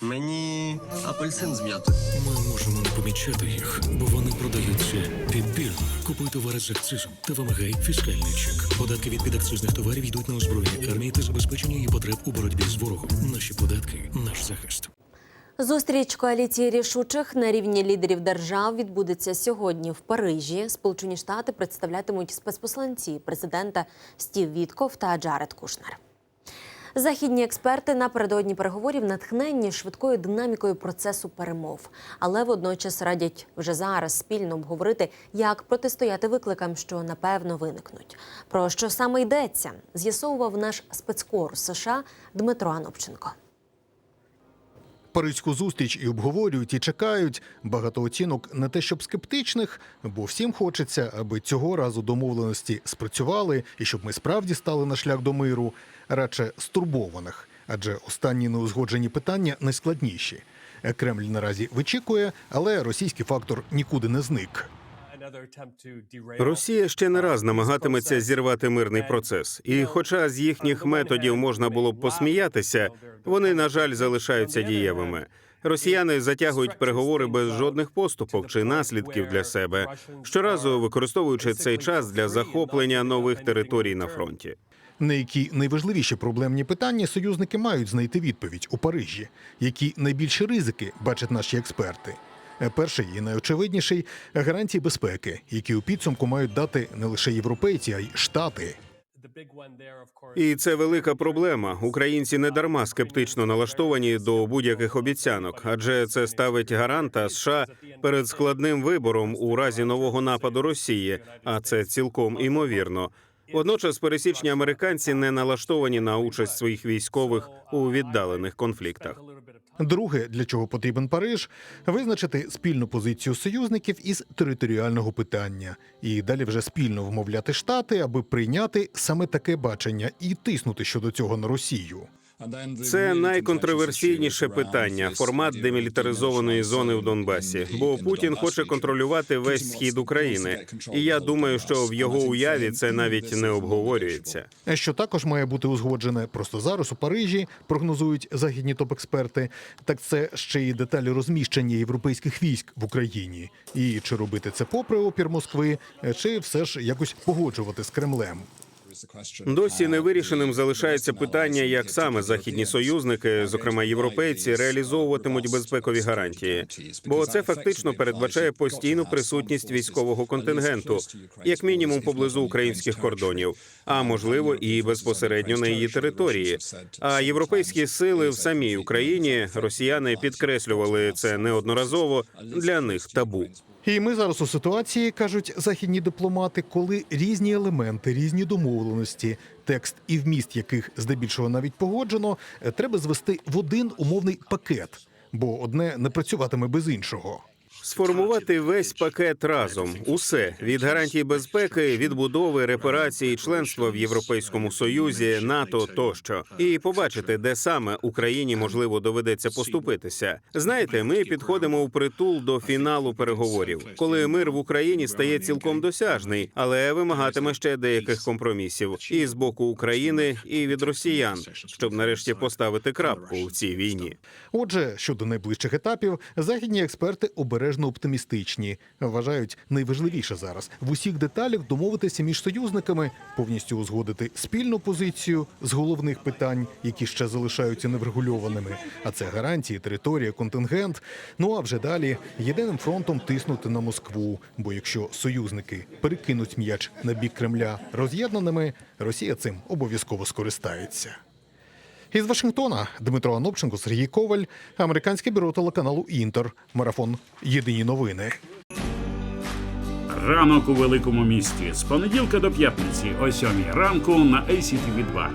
Мені апельсин з м'ятою. Ми можемо не помічати їх, бо вони продаються підбірно. Купуй товари з акцизом та вимагай фіскальний чек. Податки від підакцизних товарів йдуть на озброєння армії та забезпечення її потреб у боротьбі з ворогом. Наші податки наш захист. Зустріч коаліції рішучих на рівні лідерів держав відбудеться сьогодні в Парижі. Сполучені Штати представлятимуть спецпосланці президента Стів Вітков та Джаред Кушнер. Західні експерти напередодні переговорів натхненні швидкою динамікою процесу перемов, але водночас радять вже зараз спільно обговорити, як протистояти викликам, що напевно виникнуть. Про що саме йдеться, з'ясовував наш спецкор США Дмитро Анопченко. Паризьку зустріч і обговорюють, і чекають. Багато оцінок не те, щоб скептичних, бо всім хочеться, аби цього разу домовленості спрацювали і щоб ми справді стали на шлях до миру, радше стурбованих, адже останні неузгоджені питання найскладніші. Кремль наразі вичікує, але російський фактор нікуди не зник. Росія ще не раз намагатиметься зірвати мирний процес, і, хоча з їхніх методів можна було б посміятися, вони на жаль залишаються дієвими. Росіяни затягують переговори без жодних поступок чи наслідків для себе, щоразу використовуючи цей час для захоплення нових територій на фронті. На які найважливіші проблемні питання союзники мають знайти відповідь у Парижі, які найбільші ризики бачать наші експерти. Е, Перший і найочевидніший гарантії безпеки, які у підсумку мають дати не лише європейці, а й штати. І це велика проблема. Українці не дарма скептично налаштовані до будь-яких обіцянок, адже це ставить гаранта США перед складним вибором у разі нового нападу Росії, а це цілком імовірно. Водночас пересічні американці не налаштовані на участь своїх військових у віддалених конфліктах. Друге, для чого потрібен Париж, визначити спільну позицію союзників із територіального питання, і далі вже спільно вмовляти штати, аби прийняти саме таке бачення і тиснути щодо цього на Росію. Це найконтроверсійніше питання формат демілітаризованої зони в Донбасі. Бо Путін хоче контролювати весь схід України, і я думаю, що в його уяві це навіть не обговорюється. Що також має бути узгоджене просто зараз у Парижі, прогнозують західні топ-експерти. Так це ще й деталі розміщення європейських військ в Україні. І чи робити це попри опір Москви, чи все ж якось погоджувати з Кремлем. Досі невирішеним залишається питання, як саме західні союзники, зокрема європейці, реалізовуватимуть безпекові гарантії. Бо це фактично передбачає постійну присутність військового контингенту, як мінімум поблизу українських кордонів, а можливо і безпосередньо на її території. А європейські сили в самій Україні росіяни підкреслювали це неодноразово для них табу. І ми зараз у ситуації, кажуть західні дипломати, коли різні елементи, різні домовленості, текст і вміст яких здебільшого навіть погоджено, е, треба звести в один умовний пакет, бо одне не працюватиме без іншого. Сформувати весь пакет разом усе від гарантій безпеки, відбудови, репарації, членства в Європейському Союзі, НАТО тощо, і побачити, де саме Україні можливо доведеться поступитися. Знаєте, ми підходимо у притул до фіналу переговорів, коли мир в Україні стає цілком досяжний, але вимагатиме ще деяких компромісів і з боку України, і від росіян, щоб нарешті поставити крапку в цій війні. Отже, щодо найближчих етапів, західні експерти обережно оптимістичні. Вважають найважливіше зараз в усіх деталях домовитися між союзниками, повністю узгодити спільну позицію з головних питань, які ще залишаються неврегульованими. А це гарантії, територія, контингент. Ну а вже далі єдиним фронтом тиснути на Москву. Бо якщо союзники перекинуть м'яч на бік Кремля роз'єднаними, Росія цим обов'язково скористається. Із Вашингтона Дмитро Анопченко, Сергій Коваль, американське бюро телеканалу Інтер. Марафон. Єдині новини. Ранок у великому місті з понеділка до п'ятниці о 7 ранку на ACTV 2